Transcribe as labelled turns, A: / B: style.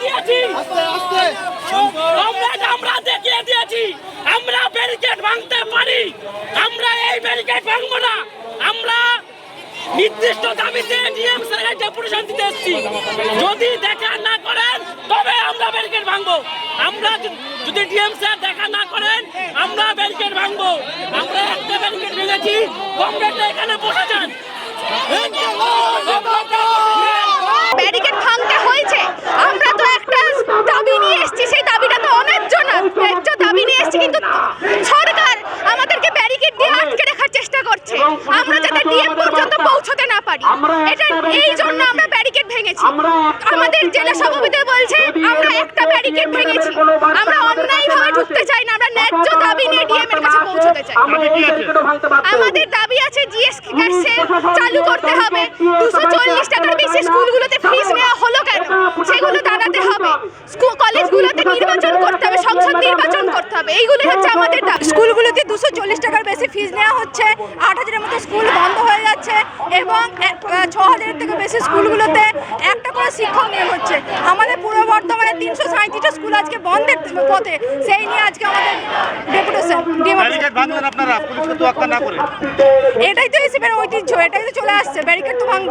A: দিয়েছি। আমরা দেখিয়ে দিয়েছি। আমরা ব্যারিকেড ভাঙতে পারি। আমরা এই ব্যারিকেড ভাঙবো না। আমরা নির্দিষ্ট দাবিতে ডিএম স্যারের ডেপুটেশন দিতে এসেছি। যদি দেখা না করেন তবে আমরা ব্যারিকেড ভাঙবো। আমরা যদি- ডিএম স্যার দেখা না করেন আমরা ব্যারিকেড ভাঙবো। আমরা একটা ব্যারিকেড ভেঙেছি। কমরেডরা এখানে বসেছেন।
B: ব্যারিকেড ভাঙতে হয়েছে আমরা তো একটা দাবি নিয়ে এসেছি সেই দাবিটা তো অন্যায্য না ন্যায্য দাবি নিয়ে এসেছি কিন্তু সরকার আমাদেরকে ব্যারিকেড দিয়ে আটকে রাখার চেষ্টা করছে ডিএম পর্যন্ত পৌঁছতে না পারি। এটা এই জন্য আমরা ব্যারিকেড ভেঙেছি। আমাদের জেলা সভাপতি বলছে আমরা একটা ব্যারিকেড ভেঙেছি। আমরা অন্যায়ভাবে ঢুকতে চাই না আমরা ন্যায্য দাবি নিয়ে ডিএম এর কাছে পৌঁছতে চাই। আমাদের দাবি আছে জিএস চালু করতে হবে। দুশো চল্লিশ টাকার বেশি স্কুলগুলোতে ফিস নেওয়া হলো কেন? সেগুলো দাঁড়াতে হবে। স্কুল কলেজগুলোতে নির্বাচন করতে হবে সংসদ নির্বাচন করতে হবে। এইগুলো হচ্ছে আমাদের দাবি।
C: স্কুলগুলোতে দুশো চল্লিশ টাকার বেশি ফিজ নেওয়া হচ্ছে। আট হাজারের মতো স্কুল বন্ধ হয়ে যাচ্ছে এবং ছ হাজারের থেকে বেশি স্কুলগুলোতে একটা করে শিক্ষক নিয়োগ হচ্ছে। আমাদের পূর্ব বর্ধমানে তিনশো সাঁত্রিশটা স্কুল আজকে বন্ধের পথে। সেই নিয়ে আজকে আমাদের ডেপুটেশন এটাই তো এসে ঐতিহ্য এটাই তো চলে আসছে। ব্যারিকেড তো ভাঙ